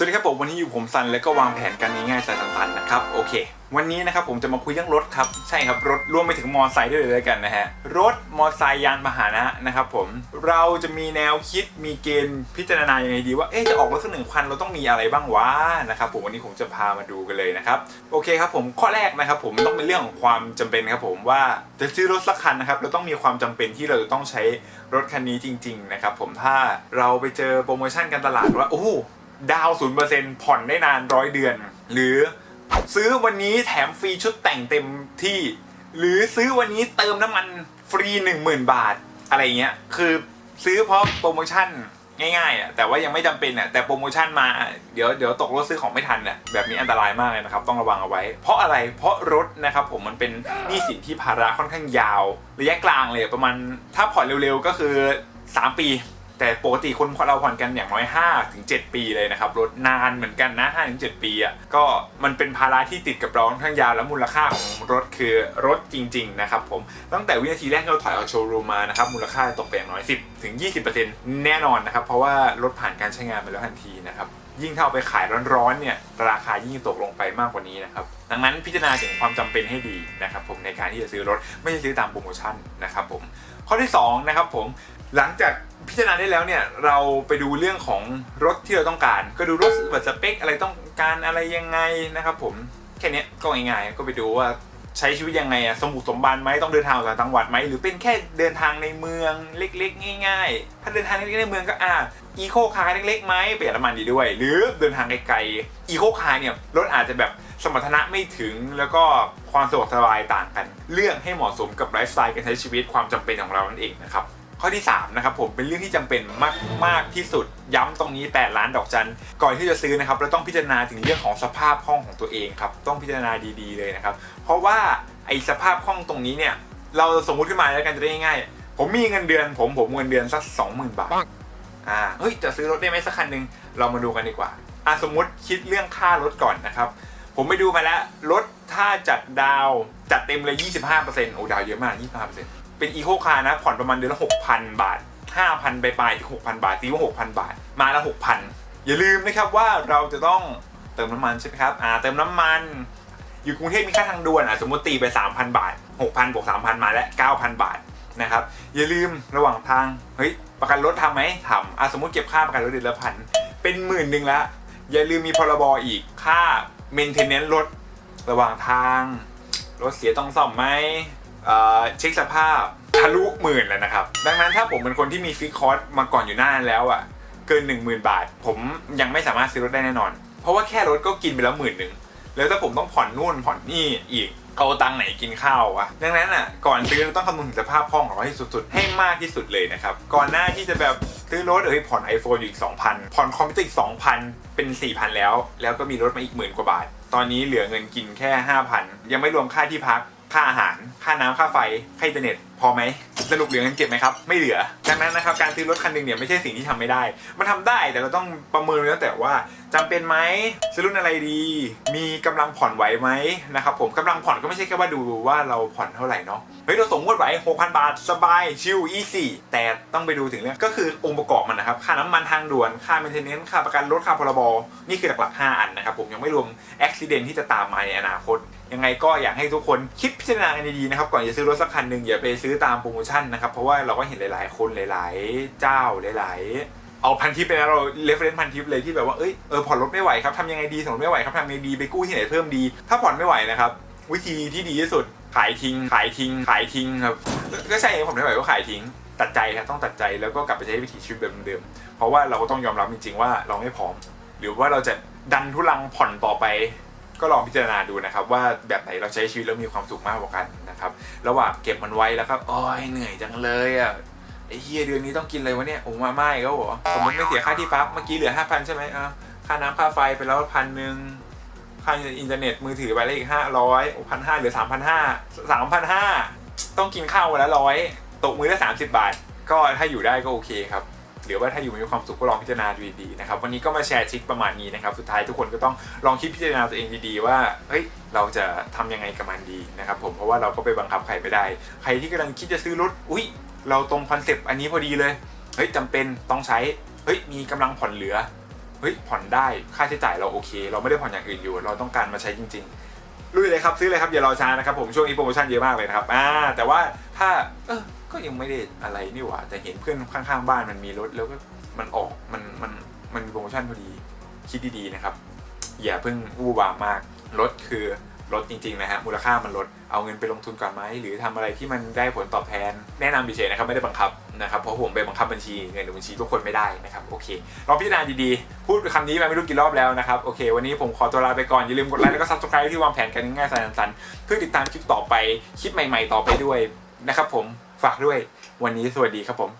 สวัสดีครับผมวันนี้อยู่ผมซันแล้วก็วางแผนกันง่ายๆสายสันๆนะครับโอเค วันนี้นะครับผมจะมาคุยเรื่องรถครับใช่ครับรถรวมไปถึงมอไซค์ด้วยเลยกันนะฮะรถมอไซค์ยานพาหนะนะครับผมเราจะมีแนวคิดมีเกณฑ์พิจารณาอยังไงดีว่าเอ๊ะจะออกรถสักหนึ่งคันเราต้องมีอะไรบ้างวะนะครับผมวันนี้ผมจะพามาดูกันเลยนะครับโอเคครับผมข้อแรกนะครับผมต้องเป็นเรื่องของความจำเป็นครับผมว่าจะซื้อรถสักคันนะครับเราต้องมีความจำเป็นที่เราจะต้องใช้รถคันนี้จริง ๆ นะครับผมถ้าเราไปเจอโปรโมชั่นการตลาดว่าโอ้ ดาวศูนย์เปอร์เซ็นต์ผ่อนได้นานร้อยเดือน หรือซื้อวันนี้แถมฟรีชุดแต่งเต็มที่ หรือซื้อวันนี้เติมน้ำมันฟรี 10,000 บาทอะไรเงี้ยคือซื้อเพราะโปรโมชั่นง่ายๆอะแต่ว่ายังไม่จำเป็นอะแต่โปรโมชั่นมาเดี๋ยวเดี๋ยวตกรถซื้อของไม่ทันอะแบบนี้อันตรายมากเลยนะครับ ต้องระวังเอาไว้ เพราะอะไรเพราะรถนะครับผมมันเป็นหนี้สินที่ภาระค่อนข้างยาว ระยะกลางเลยประมาณถ้าผ่อนเร็วๆก็คือ 3 ปี แต่ปกติคนเราผ่อนกันอย่างน้อย5ถึง7ปีเลยนะครับรถนานเหมือนกันนะ5ถึง7ปีอะก็มันเป็นภาระที่ติดกับเราค่อนข้งยาวแล้วมูลค่าของรถคือรถจริง ๆ นะครับผมตั้งแต่วินาทีแรกที่เราถอยออกโชว์รูมมานะครับมูลค่าตกไปอย่างน้อย 10ถึง20%แน่นอนนะครับเพราะว่ารถผ่านการใช้งานไปแล้วทันทีนะครับยิ่งถ้าเอาไปขายร้อนๆเนี่ยราคายิ่งตกลงไปมากกว่านี้นะครับดังนั้นพิจารณาถึงความจำเป็นให้ดีนะครับผมในการที่จะซื้อรถไม่ใช่ซื้อตามโปรโมชั่นนะครับผมข้อที่สองนะครับผมหลังจาก พิจารณาได้แล้วเนี่ยเราไปดูเรื่องของรถที่เราต้องการ ก็ดูรถแบบสเปคอะไรต้องการอะไรยังไงนะครับผมแค่นี้ก็ง่ายๆก็ไปดูว่าใช้ชีวิตยังไงอะสมบุกสมบันไหมต้องเดินทางออกต่างจังหวัดไหมหรือเป็นแค่เดินทางในเมืองเล็ก ๆ ง่าย ๆ ถ้าเดินทางเล็กๆในเมืองก็อ่าอีโคคาร์เล็กๆไหมประหยัดน้ำมันดีด้วย หรือเดินทางไกลๆอีโคคาร์เนี่ยรถอาจจะแบบสมรรถนะไม่ถึงแล้วก็ความสะดวกสบายต่างกัน เลือกให้เหมาะสมกับไลฟ์สไตล์การใช้ชีวิตความจำเป็นของเรานั่นเองนะครับ ข้อที่3นะครับผมเป็นเรื่องที่จำเป็นมากมากที่สุดย้ำตรงนี้ 8 ล้านดอกจันก่อนที่จะซื้อนะครับเราต้องพิจารณาถึงเรื่องของสภาพห้องของตัวเองครับต้องพิจารณาดีๆเลยนะครับ เพราะว่าไอ้สภาพห้องตรงนี้เนี่ยเราสมมุติขึ้นมาแล้วกันจะได้ง่ายๆผมมีเงินเดือน ผมผมเงินเดือนสัก 20,000 บาทอ่าเฮ้ยจะซื้อรถได้ไหมสักคันหนึ่งเรามาดูกันดีกว่าอะสมมติคิดเรื่องค่ารถก่อนนะครับผมไปดูมาแล้วรถถ้าจัดดาวจัดเต็มเลย 25%โอ้ดาวเยอะมาก 25% เป็นอีโคคาร์นะ ผ่อนประมาณเดือนละ6,000บาท5,000ไปปลายๆที่6,000บาทตีว่า6,000บาท มาละ6,000อย่าลืมนะครับว่าเราจะต้องเติมน้ำมันใช่ไหมครับอ่าเติมน้ำมันอยู่กรุงเทพมีค่าทางด่วนอะสมมติตีไป 3,000 บาท 6,000บวก3,000 มาแล้ว 9,000 บาทนะครับอย่าลืมระหว่างทางเฮ้ยประกันรถทำไหมทำอะสมมติเก็บค่าประกันรถเดือนละพันเป็นหมื่นหนึ่งละอย่าลืมมีพรบอีกค่า maintenance รถระหว่างทาง รถเสียต้องซ่อมไหม เช็คสภาพทะลุหมื่นแล้วนะครับ ดังนั้นถ้าผมเป็นคนที่มีฟิกคอร์สมาก่อนอยู่หน้านั้นแล้วอะ่ะเกิน 1 0,000 บาท ผมยังไม่สามารถซื้อรถได้แน่นอน เพราะว่าแค่รถก็กินไปแล้วหมื่นหนึ่งแล้วถ้าผมต้องผ่อนนู่นผ่อนนี่อีกเอาตังไหนกินข้าววะดังนั้นอะก่อนซื้อเราต้องคำนึงถึงสภาพคล่องของเราให้สุดๆให้มากที่สุดเลยนะครับก่อนหน้าที่จะแบบซื้อรถเอ้ยผ่อน iPhone อยู่อีก 2,000 ผ่อนคอมพิวเตอร์อีก 2,000 เป็น 4,000 แล้ว แล้วก็มีรถมาอีกหมื่นกว่าบาท ตอนนี้เหลือเงินกินแค่ 5,000 ยังไม่รวมค่าที่พัก ค่าอาหาร ค่าน้ำค่าไฟ ค่าอินเทอร์เน็ต พอไหม สรุปเหลือเงินเก็บไหมครับ ไม่เหลือ ดังนั้นนะครับ การซื้อรถคันหนึ่งเนี่ยไม่ใช่สิ่งที่ทำไม่ได้ มันทำได้ แต่เราต้องประเมินแล้วแต่ว่า จำเป็นไหมซื้อรุ่นอะไรดี มีกำลังผ่อนไหวไหมนะครับผมกำลังผ่อนก็ไม่ใช่แค่ว่าดูว่าเราผ่อนเท่าไหร่เนาะเฮ้ยเราสมมติไว้6,000 บาท สบาย ชิลอีซี่แต่ต้องไปดูถึงเรื่องก็คือองค์ประกอบมันนะครับ ค่าน้ำมันทางด่วน ค่า maintenance ค่าประกันรถค่าพรบนี่คือหลักๆ 5 อันนะครับผมยังไม่รวมอุบิเหตุที่จะตามมาในอนาคตยังไงก็อยากให้ทุกคนคิดพิจารณากันดีๆนะครับก่อนจะซื้อรถสักคันหนึ่งอย่าไปซื้อตามโปรโมชั่นนะครับเพราะว่าเราก็เห็นหลายๆ คนหลาย ๆ เจ้าหลาย ๆ เอาพันทิปไปแล้วเราเรฟเฟรนซ์พันทิปเลยที่แบบว่าเอ้ยเออผ่อนรถไม่ไหวครับทำยังไงดีสมมติไม่ไหวครับทำยังไงดีไปกู้ที่ไหนเพิ่มดี ถ้าผ่อนไม่ไหวนะครับวิธีที่ดีที่สุดขายทิ้ง ขายทิ้ง ขายทิ้งครับก็ใช่ผมไม่ไหวก็ขายทิ้ง ตัดใจครับต้องตัดใจแล้วก็กลับไปใช้วิถีชีวิตแบบเดิมๆเพราะว่าเราก็ต้องยอมรับจริงๆว่าเราไม่พร้อม หรือว่าเราจะดันทุลังผ่อนต่อไป ก็ลองพิจารณาดูนะครับ ว่าแบบไหนเราใช้ชีวิตแล้วมีความสุขมากกว่ากันนะครับระหว่างเก็บมันไว้แล้วก็โอ้ยเหนื่อยจังเลยอะ ไอ้เฮียเดือนนี้ต้องกินอะไรวะเนี่ยโอ้มาไม่ก็เหรอสมมติไม่เสียค่าที่พักเมื่อกี้เหลือห้าพันใช่ไหมอะค่าน้ำค่าไฟไปแล้วพันหนึ่งค่าอินเทอร์เน็ตมือถือไปแล้วอีกห้าร้อยพันห้าเหลือสามพันห้าสามพันห้าต้องกินข้าววันละร้อยตกมือละสามสิบบาท ก็ถ้าอยู่ได้ก็โอเคครับหรือว่าถ้าอยู่มีความสุขก็ลองพิจารณาดูดีๆนะครับวันนี้ก็มาแชร์ทริคประมาณนี้นะครับสุดท้ายทุกคนก็ต้องลองคิดพิจารณาตัวเองดีๆว่าเฮ้ยเราจะทำยังไงกับมันดีนะครับผมเพราะว่าเราก็ไปบังคับใครไม่ได้ ใครที่กำลังคิดจะซื้อรถอุ้ย เราตรงคอนเซปต์อันนี้พอดีเลย เฮ้ยจำเป็นต้องใช้ เฮ้ยมีกำลังผ่อนเหลือ เฮ้ยผ่อนได้ค่าใช้จ่ายเราโอเค เราไม่ได้ผ่อนอย่างอื่นอยู่ เราต้องการมาใช้จริงๆลุยเลยครับซื้อเลยครับอย่ารอช้านะครับผมช่วงนี้โปรโมชั่นเยอะมากเลยนะครับอ่าแต่ว่าถ้าเออก็ยังไม่ได้อะไรนี่หว่าแต่เห็นเพื่อนข้างๆบ้านมันมีรถแล้วก็มันออกมันมันมันมีโปรโมชั่นพอดีคิดดีๆนะครับอย่าเพิ่งวู่วามมากรถคือ รถจริงๆนะฮะมูลค่ามันลดเอาเงินไปลงทุนก่อนไหมหรือทำอะไรที่มันได้ผลตอบแทนแนะนำเฉยนะครับไม่ได้บังคับนะครับเพราะผมไปบังคับบัญชีเงินหรือบัญชีทุกคนไม่ได้นะครับโอเคลองพิจารณาดีๆ พูดคำนี้มาไม่รู้กี่รอบแล้วนะครับโอเค วันนี้ผมขอตัวลาไปก่อน อย่าลืมกดไลค์แล้วก็ subscribe ที่วางแผนกันง่ายๆสั้นๆเพื่อติดตามคลิปต่อไปคลิปใหม่ ๆ ต่อไปด้วยนะครับผมฝากด้วยวันนี้สวัสดีครับผม